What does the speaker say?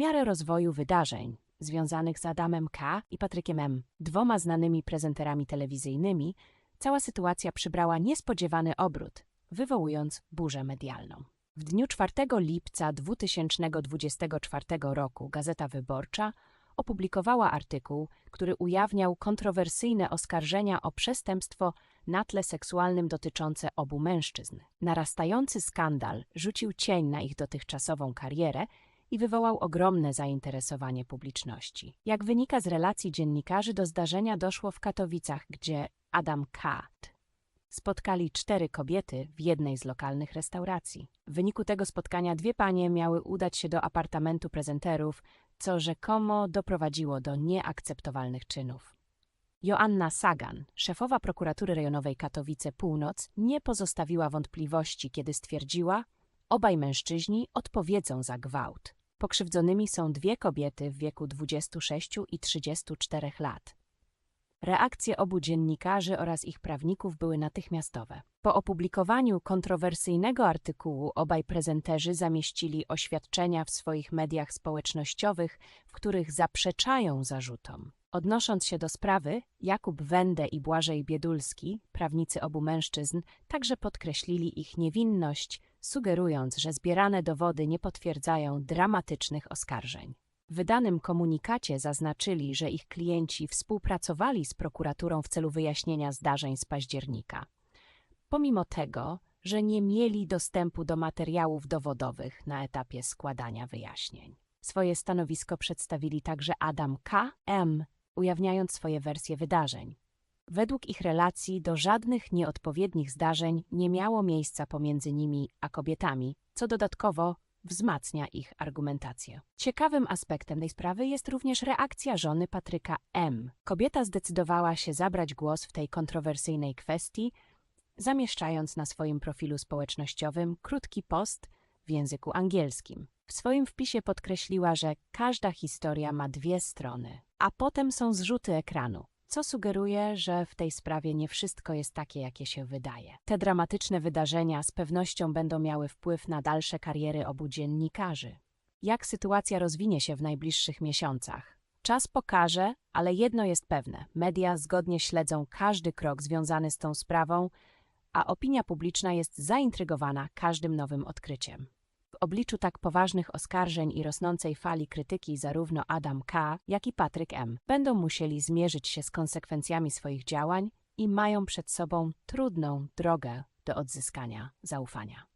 miarę rozwoju wydarzeń związanych z Adamem K. i Patrykiem M., dwoma znanymi prezenterami telewizyjnymi, cała sytuacja przybrała niespodziewany obrót, wywołując burzę medialną. W dniu 4 lipca 2024 roku Gazeta Wyborcza opublikowała artykuł, który ujawniał kontrowersyjne oskarżenia o przestępstwo na tle seksualnym dotyczące obu mężczyzn. Narastający skandal rzucił cień na ich dotychczasową karierę i wywołał ogromne zainteresowanie publiczności. Jak wynika z relacji dziennikarzy, do zdarzenia doszło w Katowicach, gdzie Adam K. spotkali cztery kobiety w jednej z lokalnych restauracji. W wyniku tego spotkania dwie panie miały udać się do apartamentu prezenterów, co rzekomo doprowadziło do nieakceptowalnych czynów. Joanna Sagan, szefowa prokuratury rejonowej Katowice Północ, nie pozostawiła wątpliwości, kiedy stwierdziła, obaj mężczyźni odpowiedzą za gwałt. Pokrzywdzonymi są dwie kobiety w wieku 26 i 34 lat. Reakcje obu dziennikarzy oraz ich prawników były natychmiastowe. Po opublikowaniu kontrowersyjnego artykułu obaj prezenterzy zamieścili oświadczenia w swoich mediach społecznościowych, w których zaprzeczają zarzutom. Odnosząc się do sprawy, Jakub Wende i Błażej Biedulski, prawnicy obu mężczyzn, także podkreślili ich niewinność, sugerując, że zbierane dowody nie potwierdzają dramatycznych oskarżeń. Wydanym komunikacie zaznaczyli, że ich klienci współpracowali z prokuraturą w celu wyjaśnienia zdarzeń z października. Pomimo tego, że nie mieli dostępu do materiałów dowodowych na etapie składania wyjaśnień. Swoje stanowisko przedstawili także Adam K. M., ujawniając swoje wersje wydarzeń. Według ich relacji do żadnych nieodpowiednich zdarzeń nie miało miejsca pomiędzy nimi a kobietami, co dodatkowo wzmacnia ich argumentację. Ciekawym aspektem tej sprawy jest również reakcja żony Patryka M. Kobieta zdecydowała się zabrać głos w tej kontrowersyjnej kwestii, zamieszczając na swoim profilu społecznościowym krótki post w języku angielskim. W swoim wpisie podkreśliła, że każda historia ma dwie strony, a potem są zrzuty ekranu co sugeruje, że w tej sprawie nie wszystko jest takie, jakie się wydaje. Te dramatyczne wydarzenia z pewnością będą miały wpływ na dalsze kariery obu dziennikarzy. Jak sytuacja rozwinie się w najbliższych miesiącach? Czas pokaże, ale jedno jest pewne: media zgodnie śledzą każdy krok związany z tą sprawą, a opinia publiczna jest zaintrygowana każdym nowym odkryciem obliczu tak poważnych oskarżeń i rosnącej fali krytyki zarówno Adam K., jak i Patryk M. będą musieli zmierzyć się z konsekwencjami swoich działań i mają przed sobą trudną drogę do odzyskania zaufania.